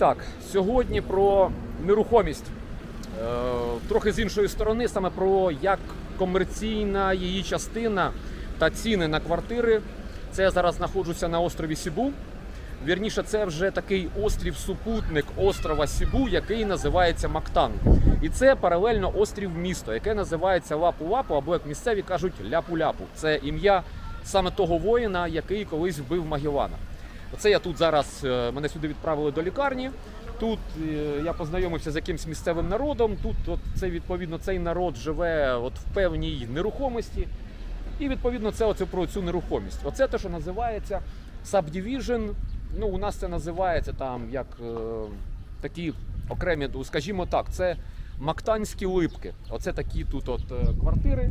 Так, сьогодні про нерухомість. Е, трохи з іншої сторони, саме про як комерційна її частина та ціни на квартири. Це я зараз знаходжуся на острові Сібу. Вірніше, це вже такий острів-супутник острова Сібу, який називається Мактан. І це паралельно острів місто, яке називається Лапу-Лапу, або як місцеві кажуть Ляпу-Ляпу. Це ім'я саме того воїна, який колись вбив Магеллана. Оце я тут зараз е, мене сюди відправили до лікарні. Тут е, я познайомився з якимсь місцевим народом. Тут от це відповідно цей народ живе от в певній нерухомості. І відповідно це оце про цю нерухомість. Оце те, що називається subdivision. Ну, у нас це називається там як е, такі окремі, ну, скажімо так, це мактанські липки. Оце такі тут от е, квартири.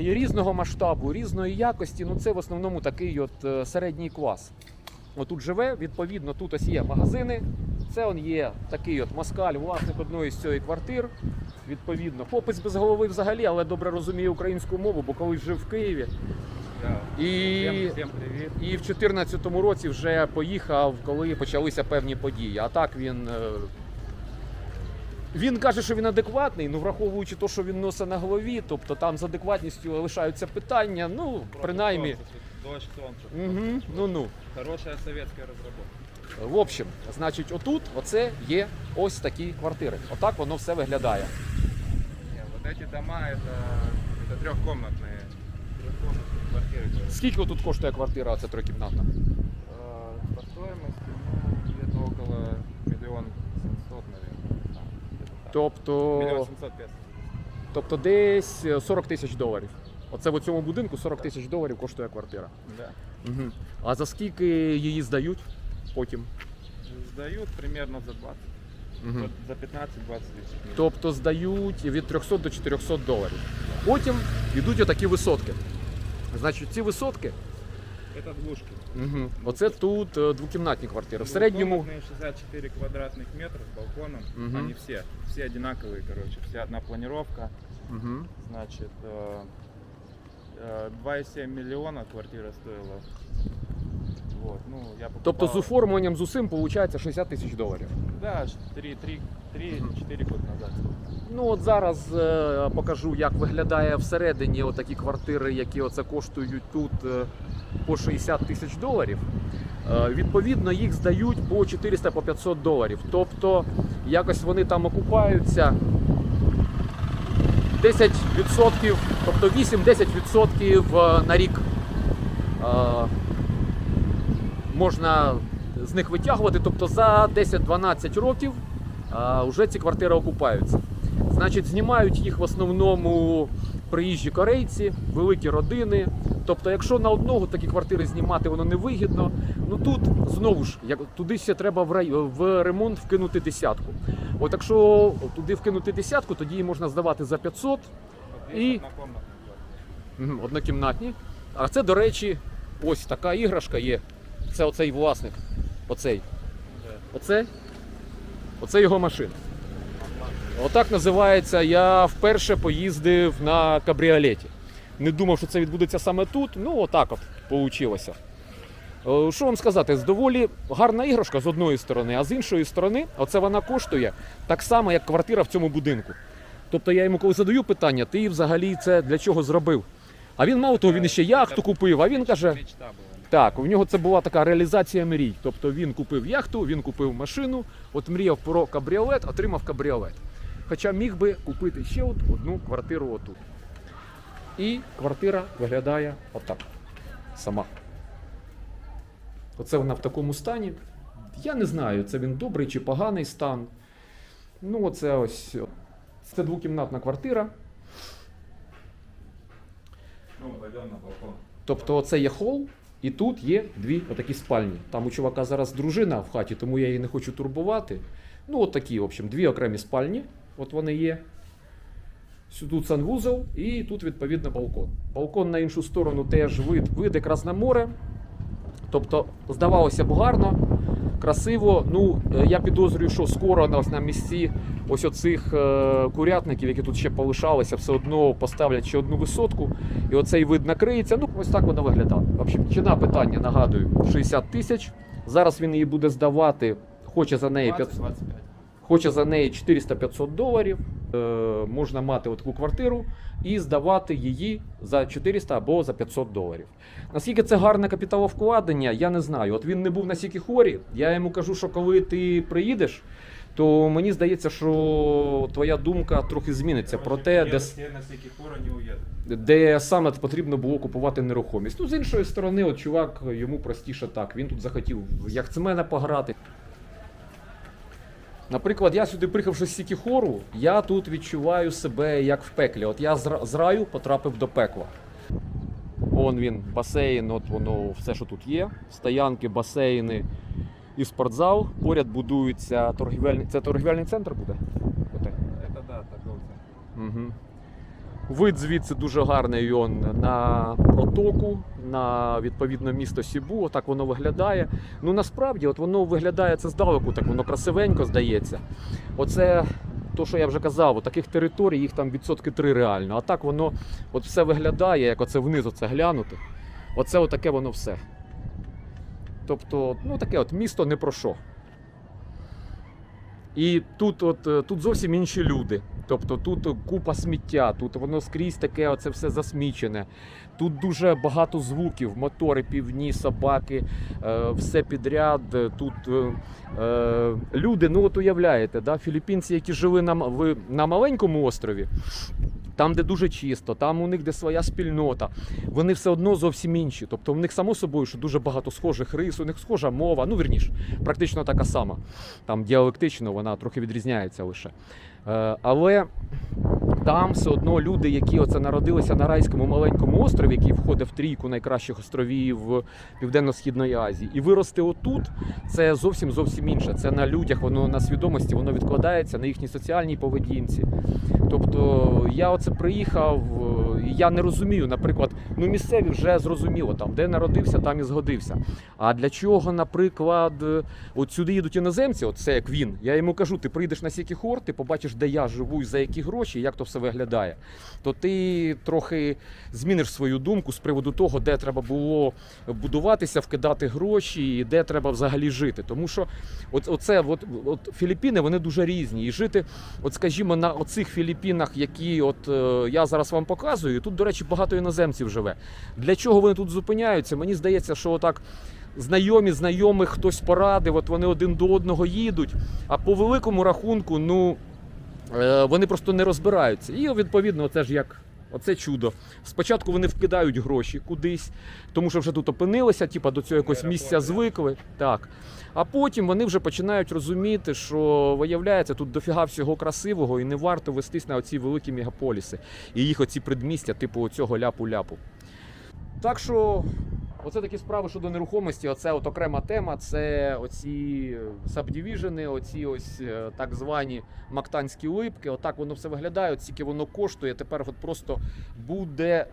І різного масштабу, різної якості. Ну це в основному такий от е, середній клас. Отут живе, відповідно, тут ось є магазини. Це он є такий от москаль, власник одної з цієї квартир. Відповідно, хлопець без голови взагалі, але добре розуміє українську мову, бо колись жив в Києві. Да. І, Всем, всем привет. і в 2014 році вже поїхав, коли почалися певні події. А так він. е, Він каже, що він адекватний, ну враховуючи те, що він носить на голові, тобто там з адекватністю лишаються питання. Ну, принаймні. Просто солнце, Дождь, солнце. Угу, ну ну. Хорошая советская разработка. В общем, значить, отут оце є ось такі квартири. Отак воно все виглядає. Не, вот эти дома это, это трехкомнатные. Трехкомнатные квартиры. говорю. Скільки тут коштує квартира, оце трикімнатна? А, По стоимости, ну, где-то около миллион Тобто, Миллион семьсот песо. тобто десь е, 40 тисяч доларів. Оце в цьому будинку 40 тисяч доларів коштує квартира. Да. Угу. А за скільки її здають потім? Сдают примерно за 20. Угу. За 15-20 тысяч. Тобто здають від 300 до 400 доларів. Потім йдуть отакі висотки. Значить, ці висотки, Это двушки. угу. оце тут е, двокімнатні квартири. В середньому Двухкомнатные 64 квадратных метра с балконом. Мгм. Они все, все одинаковые, короче, вся одна планировка. угу. Значит, э, э, 2,7 миллиона квартира стоила. Вот, ну, я покупал... Тобто з оформленням з усім виходить 60 тисяч доларів. Да, 3-4 года назад. Ну от зараз е, покажу, як виглядає всередині отакі квартири, які оце коштують тут е, по 60 тисяч доларів. Е, відповідно, їх здають по 400 по 500 доларів. Тобто якось вони там окупаються 10%, тобто 8-10% на рік е, можна з них витягувати. Тобто за 10-12 років вже ці квартири окупаються. Значить, знімають їх в основному приїжджі корейці, великі родини. Тобто, якщо на одного такі квартири знімати, воно не вигідно. Ну тут знову ж, як туди ще треба в, рай, в ремонт вкинути десятку. От якщо туди вкинути десятку, тоді її можна здавати за 500 Вот И- здесь однокомнатная квартира. Мгм, однокімнатні. А це, до речі, ось така іграшка є. Це оцей власник. Оцей. Да. Оце, його машина. Отак називається. Я вперше поїздив на кабріолеті. Не думав, що це відбудеться саме тут. Ну, отак от вийшло. Що вам сказати, доволі гарна іграшка з одної сторони, а з іншої сторони, оце вона коштує так само, як квартира в цьому будинку. Тобто я йому коли задаю питання, ти взагалі це для чого зробив? А він мало того, він ще яхту купив, а він каже. Так, у нього це була така реалізація мрій. Тобто він купив яхту, він купив машину, от мріяв про кабріолет, отримав кабріолет. Хоча міг би купити ще от одну квартиру отут. І квартира виглядає отак. Сама. Оце вона в такому стані. Я не знаю, це він добрий чи поганий стан. Ну, оце ось. Це двокімнатна квартира. Ну, на балкон. Тобто це є хол, і тут є дві отакі спальні. Там у чувака зараз дружина в хаті, тому я її не хочу турбувати. Ну, от такі, в общем, дві окремі спальні. От вони є. Сюди санвузол і тут, відповідно, балкон. Балкон на іншу сторону теж вид, вид якраз на море. Тобто, здавалося б гарно, красиво. Ну, е, я підозрюю, що скоро на, на місці ось оцих е, курятників, які тут ще полишалися, все одно поставлять ще одну висотку, і оцей вид накриється. Ну, ось так воно виглядає. Взагалі, общем, ціна питання, нагадую, 60 тисяч. Зараз він її буде здавати, хоче за неї 500, 20-25. хоче за неї 400-500 доларів. Е, можна мати таку квартиру і здавати її за 400 або за 500 доларів. Наскільки це гарне капіталовкладення, я не знаю. От він не був на Сікіхорі. Я йому кажу, що коли ти приїдеш, то мені здається, що твоя думка трохи зміниться про те, де, де саме потрібно було купувати нерухомість. Ну, з іншої сторони, от чувак, йому простіше так. Він тут захотів в яхтсмена пограти. Наприклад, я сюди приїхавши з Сікіхору, я тут відчуваю себе як в пеклі. От я з раю потрапив до пекла. Он він, басейн, от воно все, що тут є. Стоянки, басейни і спортзал. Поряд будується торгівельний. Це торгівельний центр буде? Оте. да, торговий центр. Угу. Вид звідси дуже гарний он на протоку, на відповідно місто Сібу. Отак воно виглядає. Ну насправді, от воно виглядає це здалеку, так воно красивенько здається. Оце то, що я вже казав, таких територій їх там відсотки три реально. А так воно от все виглядає, як оце вниз оце глянути. Оце отаке воно все. Тобто, ну таке от місто не про що. І тут, от, е, тут зовсім інші люди. Тобто тут купа сміття, тут воно скрізь таке, оце все засмічене. Тут дуже багато звуків, мотори, півні, собаки, е, все підряд. Тут е, е, люди, ну от уявляєте, да, філіппінці, які жили на, на маленькому острові, там, де дуже чисто, там у них де своя спільнота, вони все одно зовсім інші. Тобто в них само собою, що дуже багато схожих рис, у них схожа мова, ну вірніше, практично така сама. Там діалектично вона трохи відрізняється лише. Е, але там все одно люди, які оце народилися на райському маленькому острові, який входить в трійку найкращих островів Південно-Східної Азії, і вирости отут, це зовсім зовсім інше. Це на людях, воно на свідомості, воно відкладається на їхній соціальній поведінці. Тобто я оце приїхав, я не розумію, наприклад, ну місцеві вже зрозуміло, там де народився, там і згодився. А для чого, наприклад, е, от сюди їдуть іноземці, от це як він. Я йому кажу, ти приїдеш на Сікіхор, ти побачиш, де я живу і за які гроші, як то все виглядає. То ти трохи зміниш свою думку з приводу того, де треба було будуватися, вкидати гроші, і де треба взагалі жити. Тому що от, оце, от, от Філіппіни, вони дуже різні. І жити, от скажімо, на оцих Філіппінах, які от е, я зараз вам показую, тут, до речі, багато іноземців живе. Для чого вони тут зупиняються? Мені здається, що отак знайомі, знайомих хтось порадив, от вони один до одного їдуть. А по великому рахунку, ну е, вони просто не розбираються. І відповідно, це ж як. Оце чудо. Спочатку вони вкидають гроші кудись, тому що вже тут опинилися, типа до цього якогось місця звикли. Так. А потім вони вже починають розуміти, що виявляється тут дофіга всього красивого і не варто вестись на оці великі мегаполіси і їх оці предмістя, типу оцього ляпу-ляпу. Так що, оце такі справи щодо нерухомості. Оце от окрема тема. Це оці сабдівіжени, оці ось е, так звані мактанські липки. Отак воно все виглядає, от скільки воно коштує. Тепер от просто буде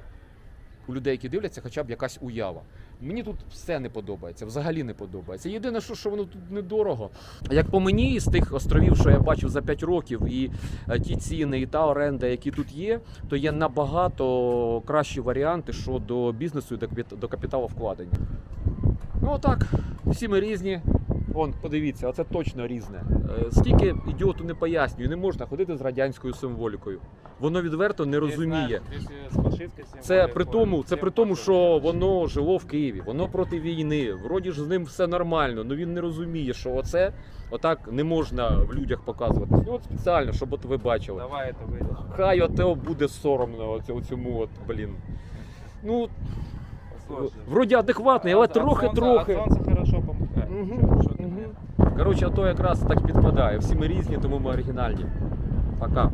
у людей, які дивляться, хоча б якась уява. Мені тут все не подобається, взагалі не подобається. Єдине, що, що воно тут недорого. Як по мені, з тих островів, що я бачив за 5 років, і е, ті ціни, і та оренда, які тут є, то є набагато кращі варіанти щодо бізнесу і до капіт- до капіталовкладення. Ну отак, всі ми різні. Вон, подивіться, оце точно різне. Е, Скільки ідіоту не пояснюю, не можна ходити з радянською символікою. Воно відверто не розуміє. Це при тому, це при тому, що воно жило в Києві, воно проти війни. Вроді ж з ним все нормально. Ну він не розуміє, що оце отак не можна в людях показувати. Ну от спеціально, щоб от ви бачили. Давай. Хай ото буде соромно оцю- цьому от, блін. Ну, вроді адекватний, але трохи-трохи. От солнца хорошо помогает. Мгм, Чё- чё ты мгм. мне? Коротше, то якраз так підпадає. Всі ми різні, тому ми оригінальні. Пока.